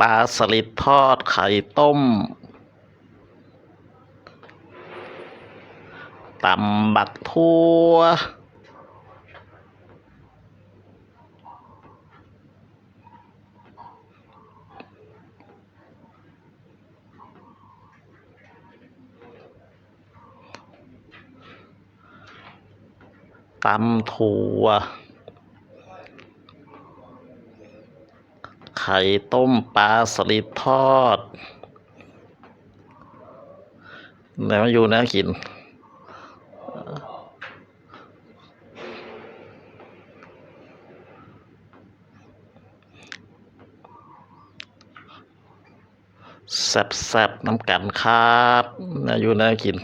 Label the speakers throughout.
Speaker 1: ปลาสลิดทอดไข่ต้มตำบักทั่ว ตำถั่ว ไข่ต้มปลาสลิดทอด แล้วอยู่นะกิน แซ่บๆน้ำกันครับนะอยู่นะกิน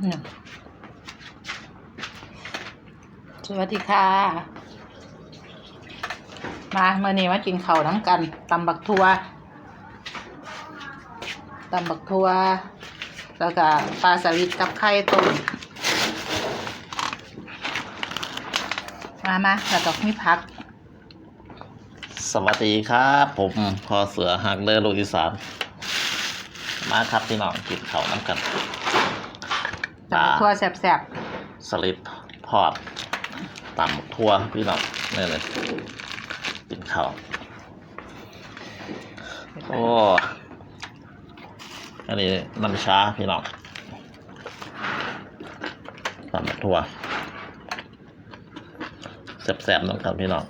Speaker 2: สวัสดีค่ะ มาเมื่อนี้มากินข้าวน้ำกันตำบักทัวตำบักทัว แล้วก็ปลาสลิดกับไข่ต้มมามาแล้วก็มีผัก
Speaker 1: สวัสดีครับ ผมพอเสือฮักเลอร์ลูกอีสานมาครับพี่น้องกินข้าวน้ำกัน
Speaker 2: ตำบักทัวแซ่บ
Speaker 1: สลิดทอดตำทั่วพี่น้องนี่เลยกินข้าว
Speaker 2: ๆ
Speaker 1: โอ้อันนี้น้ำชาพี่น้องตำทั่วแซ่บๆน้ำกันพี่น้อง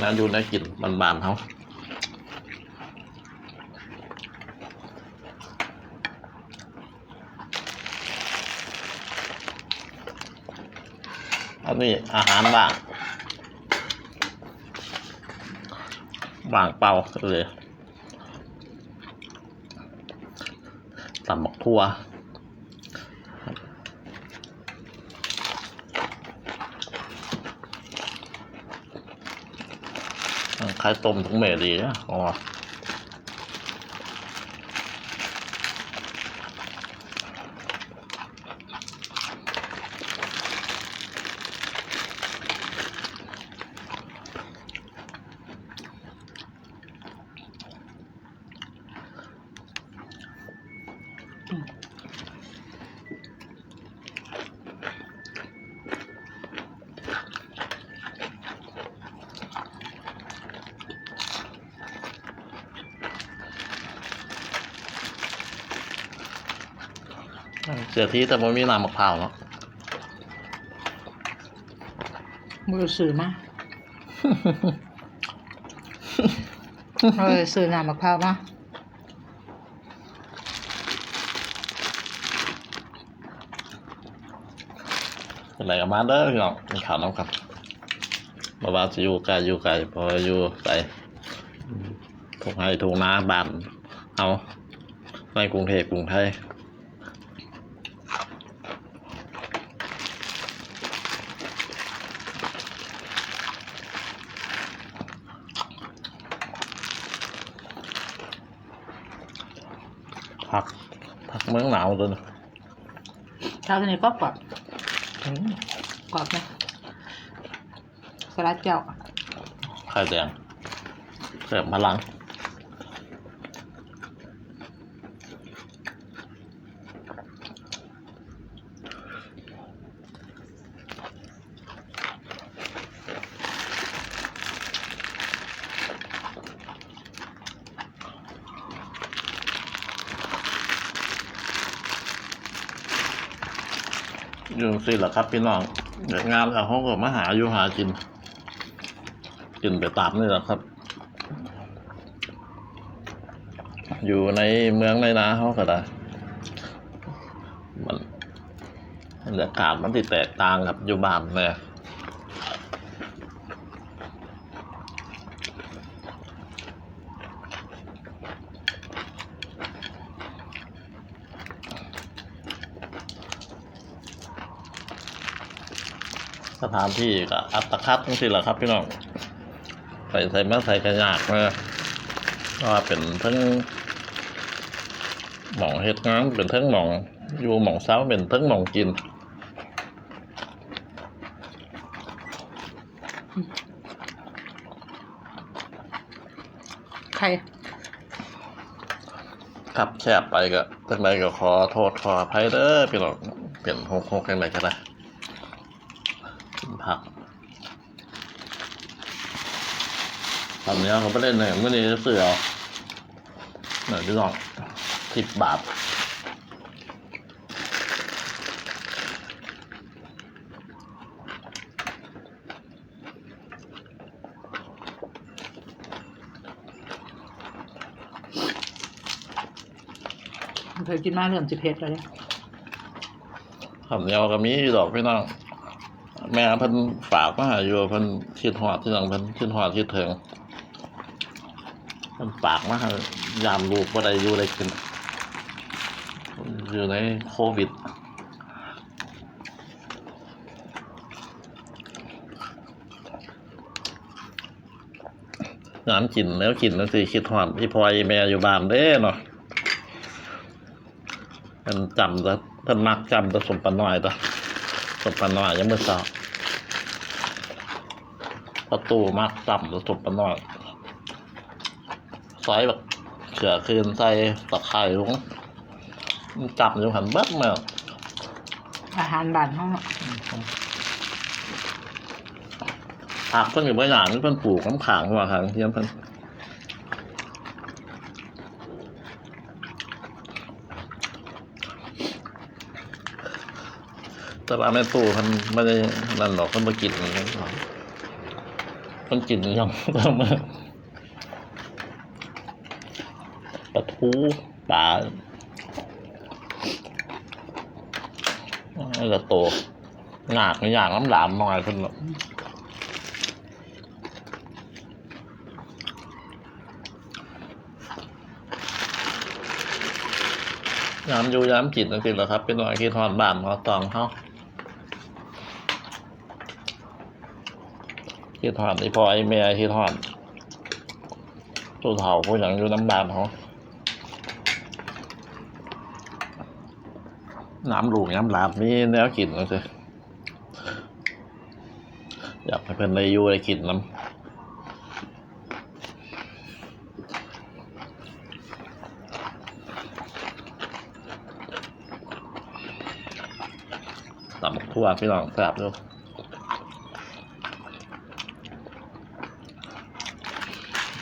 Speaker 1: น่าอยู่น่ากินบานๆเขาอันนี้อาหารว่างว่างเปล่าเลยตำบักทั่ว ไข่ต้มทั้งเมดีนะอ๋อ เสียที่แต่ไม่มีน้ำมะพร้าวเนาะ
Speaker 2: มือสื่อมาเออสื่อน้ำมะพร้าวมา
Speaker 1: เป็นไรกับมาเด้อพี่น้องมีข่าวน้ำครับบ่ว่าจะอยู่ไกลอยู่ไกลพออยู่ไกลถูกให้ถูกนาบ้านเอาในกรุงเทพกรุงไทย ผัก ผักเมืองหนาวตัวนึง
Speaker 2: เช้านี้ก็กรอบกรอบไหมสลัดเจียว
Speaker 1: ไข่แดงเสริมพลัง อยู่สิแหละครับพี่น้องงานเขาก็มาหาอยู่หากิน กินไปตามนี่แหละครับ อยู่ในเมืองในนาเขาก็ได้มันบรรยากาศมันติดแตกต่างกับอยู่บ้านเนี่ย สถานที่ก็อัตคัดทั้งสิ้นแหละครับพี่น้องใส่ใส่มาใส่กระยากมาก็เป็นทั้งหมองเฮ็ดงานเป็นทั้งหมองอยู่หมองเช้าเป็นทั้งหมองกิน
Speaker 2: ใคร
Speaker 1: ครับแชบไปก็ตั้งใดก็ขอโทษขออภัยเด้อพี่น้องเปลี่ยนโคกๆกันไหนก็ได้ กินผักตอนนี้เขาไปเล่นเนี่ยเมื่อนี้เสือเอาหน่อยพี่น้องสิบบาท
Speaker 2: เคยกินมาเริ่มสิเพชรแล้วเนี่ย
Speaker 1: คำเดียวก็มีอยู่ดอกพี่น้อง แม่เพิ่นฝากมาห้อยู่เพิ่นคิดฮอดที่หลังเพิ่นคิดฮอดคิดถึงเพิ่นฝากมาห้ยามลูกบ่ได้อยู่ได้กินอยู่ในโควิดน้ำกินแล้วกินแล้วสิคิดฮอดพี่พลอยแม่อยู่บ้านเด้เนาะเพิ่นจำแต่เพิ่นมักจำแต่สมปานน้อยตัวสมปานน้อยยังมื้อเช้า ประตูมักจำแต่สมปานน้อยใส่แบบเขือคืนใส่ตะไคร้ลงจับอยู่หันเบิดแม่
Speaker 2: อาหารบ้านห้อง
Speaker 1: ผักเพิ่นก็บ่อย่างเพิ่นปลูกน้ำขางหัวขางเทียมเพิ่นแต่ว่าแม่ตู้เพิ่นไม่ได้นั่นหรอกเพิ่นบ่กินเพิ่น กินยังเพิ่มาปลาทูปลาแล้วก็โตหงากอย่างน้ำหลามหน่อยเพิ่นแบบยามอยู่ยามกินนั่นสิแหละครับ เป็นหน่วยคิดทอนบานเขาตองเขา คิดทอนไอพ่อไอแม่คิดทอนตัวเฒ่าผู้หยังอยู่น้ำบานเขาน้ำลูกน้ำหลาบมีแนวกินนั่นสิอยากให้เพิ่นได้อยู่ได้กินน้ำตำทั่วพี่น้องแซ่บดู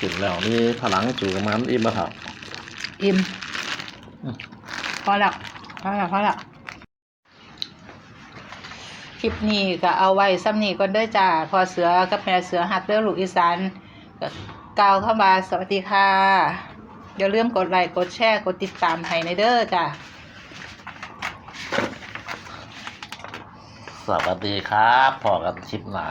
Speaker 1: กินแล้วนี่พลังจูกับมันอิ่มมาครับ
Speaker 2: อิ่ม
Speaker 1: อืม
Speaker 2: พอละพอละพอละคลิปนี้ก็เอาไว้ซ้ำนี้ก็เด้อจ้าพอเสือกับแม่เสือหัดเด้อลูกอีสานก็กล่าวเข้ามาสวัสดีค่ะอย่าลืมกดไลค์กดแชร์กดติดตามให้ในเด้อจ้า
Speaker 1: สวัสดีครับพอกันชิปหนา